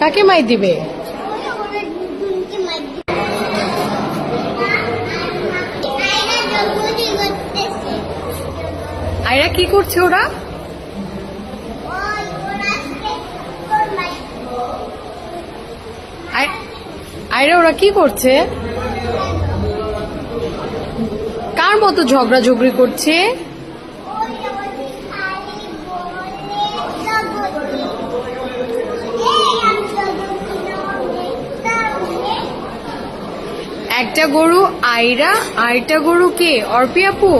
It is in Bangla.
কাকে মাই দিবে? আয়রা কি করছে ওরা? আয়রা ওরা কি করছে? কার মতো ঝগড়া ঝগড়ি করছে? একটা গরু আয়রা আরেকটা গরু কে? অর্পি আপু।